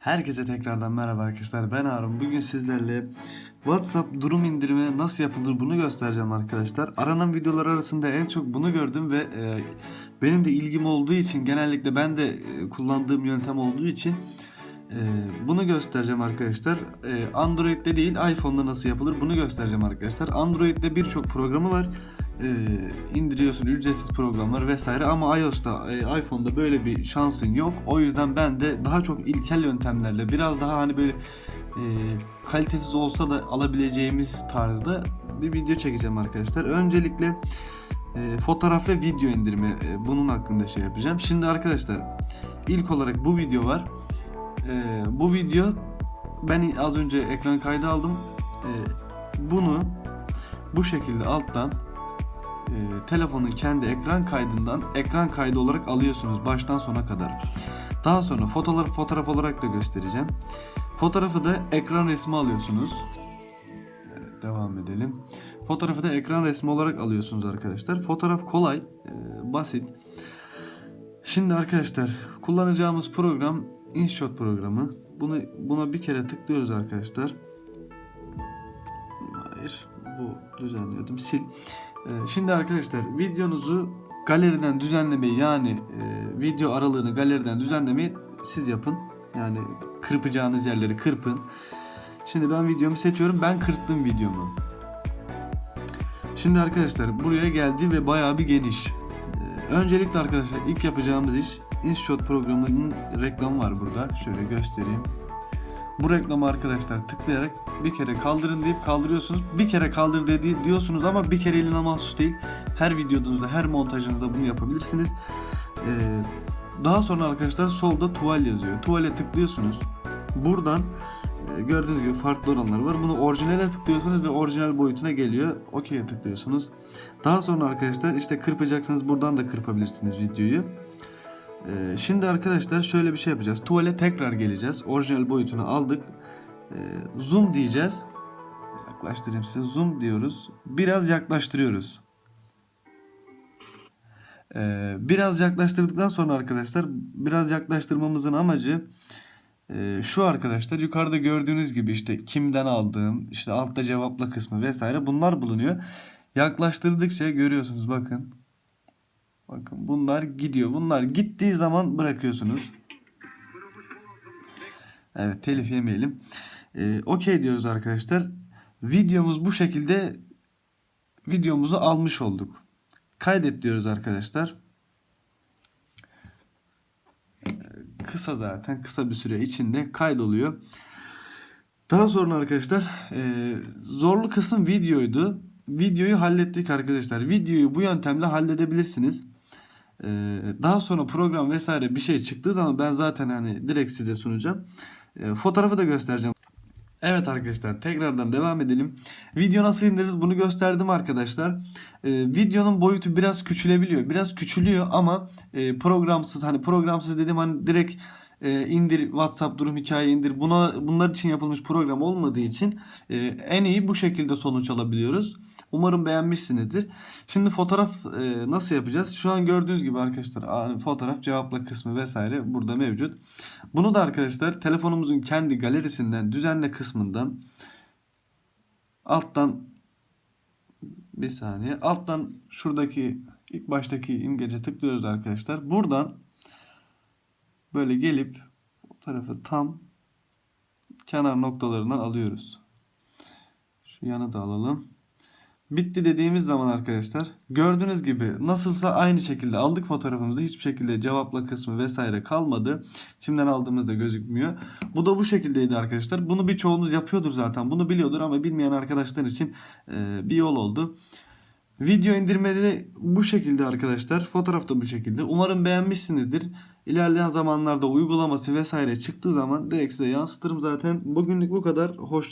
Herkese tekrardan merhaba arkadaşlar. Ben Harun. Bugün sizlerle WhatsApp durum indirimi nasıl yapılır bunu göstereceğim arkadaşlar. Aranan videolar arasında en çok bunu gördüm ve e, benim de ilgim olduğu için genellikle ben de e, kullandığım yöntem olduğu için e, bunu göstereceğim arkadaşlar. E, Android'de değil iPhone'da nasıl yapılır bunu göstereceğim arkadaşlar. Android'de birçok programı var. E, indiriyorsun ücretsiz programlar vesaire ama iOS'ta, e, iPhone'da böyle bir şansın yok. O yüzden ben de daha çok ilkel yöntemlerle biraz daha hani böyle e, kalitesiz olsa da alabileceğimiz tarzda bir video çekeceğim arkadaşlar. Öncelikle e, fotoğraf ve video indirimi e, bunun hakkında şey yapacağım. Şimdi arkadaşlar ilk olarak bu video var. E, bu video ben az önce ekran kaydı aldım. E, bunu bu şekilde alttan e, telefonun kendi ekran kaydından ekran kaydı olarak alıyorsunuz baştan sona kadar. Daha sonra fotoğraf fotoğraf olarak da göstereceğim. Fotoğrafı da ekran resmi alıyorsunuz. Evet, devam edelim. Fotoğrafı da ekran resmi olarak alıyorsunuz arkadaşlar. Fotoğraf kolay, e, basit. Şimdi arkadaşlar kullanacağımız program InShot programı. Bunu buna bir kere tıklıyoruz arkadaşlar. Hayır, bu düzenliyordum. Sil. Ee, Şimdi arkadaşlar videonuzu galeriden düzenlemeyi yani e, video aralığını galeriden düzenlemeyi siz yapın. Yani kırpacağınız yerleri kırpın. Şimdi ben videomu seçiyorum. Ben kırptım videomu. Şimdi arkadaşlar buraya geldi ve bayağı bir geniş. Ee, Öncelikle arkadaşlar ilk yapacağımız iş InShot programının reklamı var burada. Şöyle göstereyim. Bu reklamı arkadaşlar tıklayarak bir kere kaldırın deyip kaldırıyorsunuz. Bir kere kaldır dedi diyorsunuz ama bir kere eline mahsus değil. Her videonuzda, her montajınızda bunu yapabilirsiniz. Ee, daha sonra arkadaşlar solda tuval yazıyor. Tuvale tıklıyorsunuz. Buradan e, gördüğünüz gibi farklı oranlar var. Bunu orijinale tıklıyorsunuz ve orijinal boyutuna geliyor. OK'ye tıklıyorsunuz. Daha sonra arkadaşlar işte kırpacaksanız buradan da kırpabilirsiniz videoyu. Ee, şimdi arkadaşlar şöyle bir şey yapacağız. Tuvale tekrar geleceğiz. Orijinal boyutunu aldık. Ee, zoom diyeceğiz. Yaklaştırayım size. Zoom diyoruz. Biraz yaklaştırıyoruz. Ee, biraz yaklaştırdıktan sonra arkadaşlar biraz yaklaştırmamızın amacı e, şu arkadaşlar yukarıda gördüğünüz gibi işte kimden aldığım işte altta cevapla kısmı vesaire bunlar bulunuyor. Yaklaştırdıkça görüyorsunuz bakın. Bakın bunlar gidiyor. Bunlar gittiği zaman bırakıyorsunuz. Evet telif yemeyelim. Ee, Okey diyoruz arkadaşlar. Videomuz bu şekilde videomuzu almış olduk. Kaydet diyoruz arkadaşlar. Ee, Kısa zaten kısa bir süre içinde kaydoluyor. Daha sonra arkadaşlar e, zorlu kısım videoydu. Videoyu hallettik arkadaşlar. Videoyu bu yöntemle halledebilirsiniz. Ee, daha sonra program vesaire bir şey çıktığı zaman ben zaten hani direkt size sunacağım. Ee, fotoğrafı da göstereceğim. Evet arkadaşlar tekrardan devam edelim. Video nasıl indiririz bunu gösterdim arkadaşlar. Ee, videonun boyutu biraz küçülebiliyor. Biraz küçülüyor ama e, programsız hani programsız dedim hani direkt e, indir WhatsApp durum hikaye indir. Buna bunlar için yapılmış program olmadığı için e, en iyi bu şekilde sonuç alabiliyoruz. Umarım beğenmişsinizdir. Şimdi fotoğraf e, nasıl yapacağız? Şu an gördüğünüz gibi arkadaşlar fotoğraf cevapla kısmı vesaire burada mevcut. Bunu da arkadaşlar telefonumuzun kendi galerisinden düzenle kısmından alttan bir saniye alttan şuradaki ilk baştaki imgece tıklıyoruz arkadaşlar. Buradan böyle gelip o tarafı tam kenar noktalarından alıyoruz. Şu yanı da alalım. Bitti dediğimiz zaman arkadaşlar gördüğünüz gibi nasılsa aynı şekilde aldık fotoğrafımızı hiçbir şekilde cevapla kısmı vesaire kalmadı. Şimdiden aldığımızda gözükmüyor. Bu da bu şekildeydi arkadaşlar. Bunu birçoğunuz yapıyordur zaten. Bunu biliyordur ama bilmeyen arkadaşlar için bir yol oldu. Video indirmede de bu şekilde arkadaşlar. Fotoğraf da bu şekilde. Umarım beğenmişsinizdir. İlerleyen zamanlarda uygulaması vesaire çıktığı zaman direkt size yansıtırım zaten. Bugünlük bu kadar. Hoşça